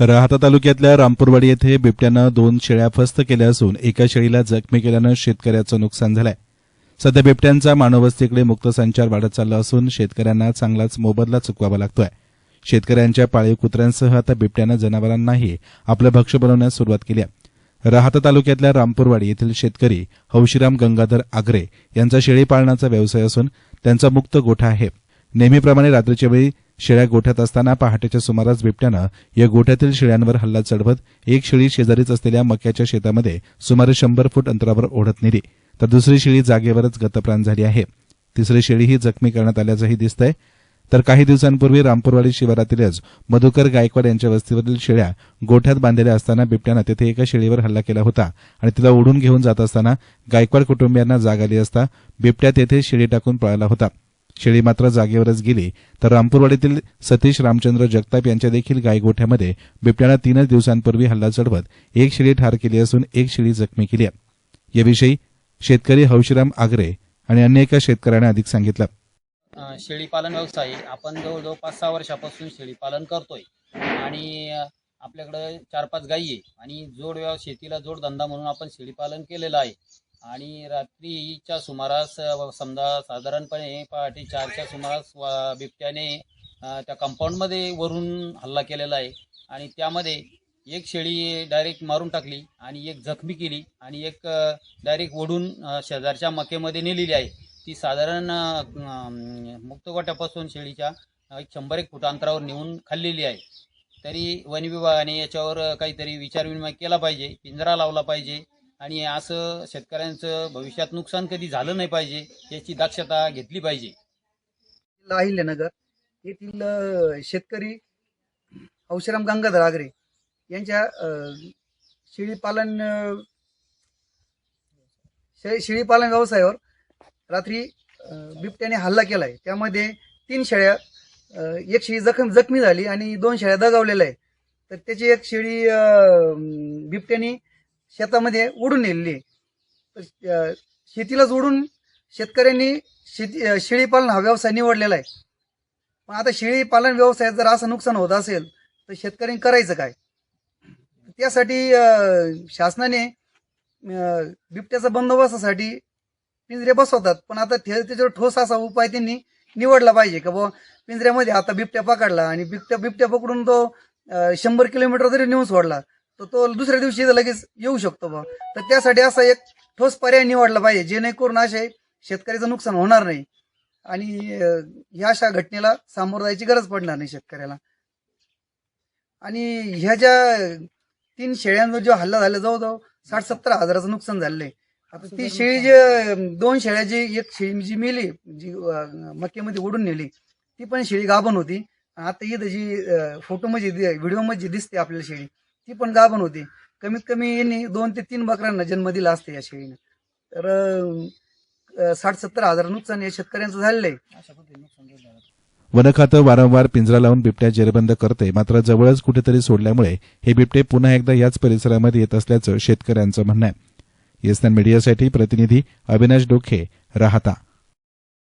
राहता तालुक्यातल्या रामपूरवाडी येथे बिबट्यानं दोन शेळ्या फस्त केल्या असून एका शेळीला जखमी केल्यानं शेतकऱ्याचं नुकसान झालंय. सध्या बिबट्यांचा मानववस्तीकडे मुक्त संचार वाढत चालला असून शेतकऱ्यांना चांगलाच मोबदला चुकवावा लागतोय. शेतकऱ्यांच्या पाळीव कुत्र्यांसह आता बिबट्यानं जनावरांनाही आपलं भक्ष्य बनवण्यास सुरुवात केली आहे. राहता तालुक्यातल्या रामपूरवाडी येथील शेतकरी हौशीराम गंगाधर आगरे यांचा शेळी पालनाचा व्यवसाय असून त्यांचा मुक्त गोठा आहे. नेहमीप्रमाणे रात्रीच्या वेळी शेळ्या गोठ्यात असताना पहाटेच्या सुमारास बिबट्यानं या गोठ्यातील शेळ्यांवर हल्ला चढवत एक शेळी शेजारीच असलेल्या मक्याच्या शेतामध्ये सुमारे शंभर फूट अंतरावर ओढत नेली. तर दुसरी शेळी जागेवरच गतप्राण झाली आहे. तिसरी शेळीही जखमी करण्यात आल्याचंही दिसतंय. तर काही दिवसांपूर्वी रामपूरवाडी शिवारातीलच मधुकर गायकवाड यांच्या वस्तीवरील शेळ्या गोठ्यात बांधलेल्या असताना बिबट्यानं तेथे एका शेळीवर हल्ला केला होता आणि तिला ओढून घेऊन जात असताना गायकवाड कुटुंबियांना जाग आली असता बिबट्या तेथे शेळी टाकून पळाला होता. शेळी मात्र जागेवरच गेली. तर रामपूरवाडीतील सतीश रामचंद्र जगताप यांच्या देखील गायगोठ्यामध्ये बिबट्यानं तीनच दिवसांपूर्वी हल्ला चढवत एक शेळी ठार केली असून एक शेळी जखमी केली आहे. याविषयी शेतकरी हौशीराम आगरे आणि अन्य एका शेतकऱ्याने अधिक सांगितलं. शेळीपालन व्यवसाय आपण जवळजवळ पाच सहा वर्षापासून शेळीपालन करतोय. आणि आपल्याकडं चार पाच गायी आहे. आणि जोड व्यव शेतीला जोडधंदा म्हणून आपण शेळीपालन केलेलं आहे. आणि रात्रीच्या सुमारास समजा साधारणपणे पहाटे चारच्या सुमारास बिबट्याने त्या कंपाऊंडमध्ये वरून हल्ला केलेला आहे. आणि त्यामध्ये एक शेळी डायरेक्ट मारून टाकली आणि एक जखमी केली आणि एक डायरेक्ट ओढून शेजारच्या मकेमध्ये नेलेली आहे. ती साधारण मुक्तगोट्यापासून मुक्त शेळीच्या एक शंभर एक फूट अंतरावर नेऊन खाल्लेली आहे. तरी वन विभागाने याच्यावर काहीतरी विचारविनिमय केला पाहिजे पिंजरा लावला पाहिजे आणि असं शेतकऱ्यांचं भविष्यात नुकसान कधी झालं नाही पाहिजे याची दक्षता घेतली पाहिजे. अहिल्यानगर येथील शेतकरी हौशीराम गंगाधर आगरे यांच्या शेळीपालन शे- शेळीपालन व्यवसायावर रात्री बिबट्याने हल्ला केलाय. त्यामध्ये तीन शेळ्या एक शेळी जखम जखमी झाली आणि दोन शेळ्या दगावलेल्या आहे तर त्याची एक शेळी बिबट्याने शेतामध्ये उडून नेलेली शेतीला जोडून शेतीलाच उडून शेतकऱ्यांनी शेती शेळीपालन हा व्यवसाय निवडलेला आहे. पण आता शेळीपालन व्यवसायात जर असं नुकसान होत असेल तर शेतकऱ्यांनी करायचं काय? त्यासाठी शासनाने बिबट्याचा बंदोबस्तासाठी पिंजरे बसवतात. पण आता त्याच्यावर ठोस असा उपाय त्यांनी निवडला पाहिजे का बुवा? पिंजऱ्यामध्ये आता बिबट्या पकडला आणि बिबट्या बिबट्या पकडून तो शंभर किलोमीटर जरी नेऊन सोडला तर तो दुसऱ्या दिवशी लगेच येऊ शकतो बा. तर त्यासाठी असा एक ठोस पर्याय निवडला पाहिजे जेणेकरून असे शेतकऱ्याचं नुकसान होणार नाही. आणि ह्या अशा घटनेला सामोरं जायची गरज पडणार नाही शेतकऱ्याला. आणि ह्या ज्या तीन शेळ्यांवर जो हल्ला झाला जवळजवळ साठ सत्तर हजाराचं नुकसान झालेलं आहे. आता ती शेळी जे दोन शेळ्या जी एक शेळी जी मेली जी अं, मक्यामध्ये ओढून नेली ती पण शेळी गाभण होती. आता इथं जी फोटो मध्ये व्हिडिओमध्ये दिसते आपल्याला शेळी. ती पण गाभण होती. कमीत कमी यांनी दोन ते तीन बकरांना जन्म दिला असते या शेळीने. तर साठ सत्तर हजार नुकसान या शेतकऱ्यांचं झालेलं आहे. अशा पद्धतीने नुकसान केलं जातं. वन खातं वारंवार पिंजरा लावून बिबट्या जेरबंद करते मात्र जवळच कुठेतरी सोडल्यामुळे हे बिबटे पुन्हा एकदा याच परिसरामध्ये येत असल्याचं शेतकऱ्यांचं म्हणणं आहे. येसनान मीडियासाठी प्रतिनिधी अविनाश डोखे राहता.